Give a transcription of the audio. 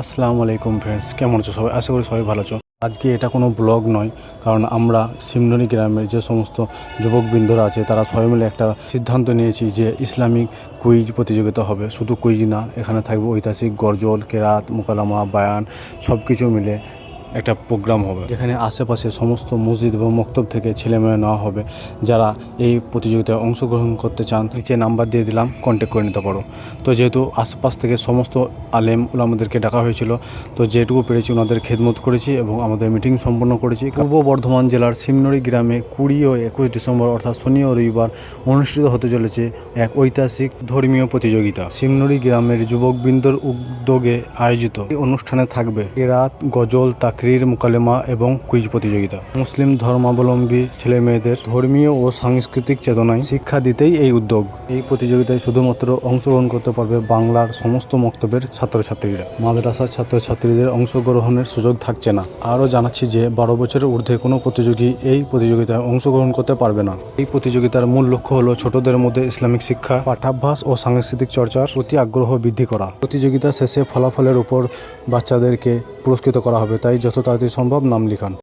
আসসালামু আলাইকুম ফ্রেন্ডস কেমন আছো সবাই? আশা করি সবাই ভালো আছো। আজকে এটা কোনো ব্লগ নয়, কারণ আমরা সিমডনি গ্রামের যে সমস্ত যুবকবৃন্দরা আছে, তারা সবাই মিলে একটা সিদ্ধান্ত নিয়েছি যে ইসলামিক কুইজ প্রতিযোগিতা হবে। শুধু কুইজ না, এখানে থাকবে ঐতিহাসিক গরজল, কেরাত মোকালামা বায়ান সব কিছু মিলে একটা প্রোগ্রাম হবে। যেখানে আশেপাশে সমস্ত মসজিদ এবং মক্তব থেকে ছেলেমেয়ে নেওয়া হবে। যারা এই প্রতিযোগিতায় অংশগ্রহণ করতে চান নিচে নাম্বার দিয়ে দিলাম কন্ট্যাক্ট করে নিতে পারো। তো যেহেতু আশপাশ থেকে সমস্ত আলেম আমাদেরকে ডাকা হয়েছিল তো যেটুকু পেরেছি ওনাদের খেদমত করেছি এবং আমাদের মিটিং সম্পন্ন করেছি। পূর্ব বর্ধমান জেলার সিমনড়ি গ্রামে কুড়ি ও একুশ ডিসেম্বর অর্থাৎ শনি ও রবিবার অনুষ্ঠিত হতে চলেছে এক ঐতিহাসিক ধর্মীয় প্রতিযোগিতা। সিমনড়ি গ্রামের যুবকবৃন্দর উদ্যোগে আয়োজিত এই অনুষ্ঠানে থাকবে কেরাত গজল তাকরির মোকালেমা এবং কুইজ প্রতিযোগিতা। মুসলিম ধর্মাবলম্বী ছেলে মেয়েদের ধর্মীয় ও সাংস্কৃতিক চেতনায় শিক্ষা দিতেই এই উদ্যোগ। এই প্রতিযোগিতায় শুধুমাত্র অংশগ্রহণ করতে পারবে বাংলার সমস্ত মক্তবের ছাত্রছাত্রীরা। মাদ্রাসার ছাত্রছাত্রীদের অংশগ্রহণের সুযোগ থাকছে না। আরও জানাচ্ছি যে, বারো বছরের ঊর্ধ্বে কোনো প্রতিযোগী এই প্রতিযোগিতায় অংশগ্রহণ করতে পারবে না। এই প্রতিযোগিতার মূল লক্ষ্য হলো ছোটদের মধ্যে ইসলামিক শিক্ষা পাঠাভ্যাস ও সাংস্কৃতিক চর্চার প্রতি আগ্রহ বৃদ্ধি করা। প্রতিযোগিতা শেষে ফলাফলের উপর বাচ্চাদেরকে পুরস্কৃত করা হবে, তাই যত তাড়াতাড়ি সম্ভব নাম লিখান।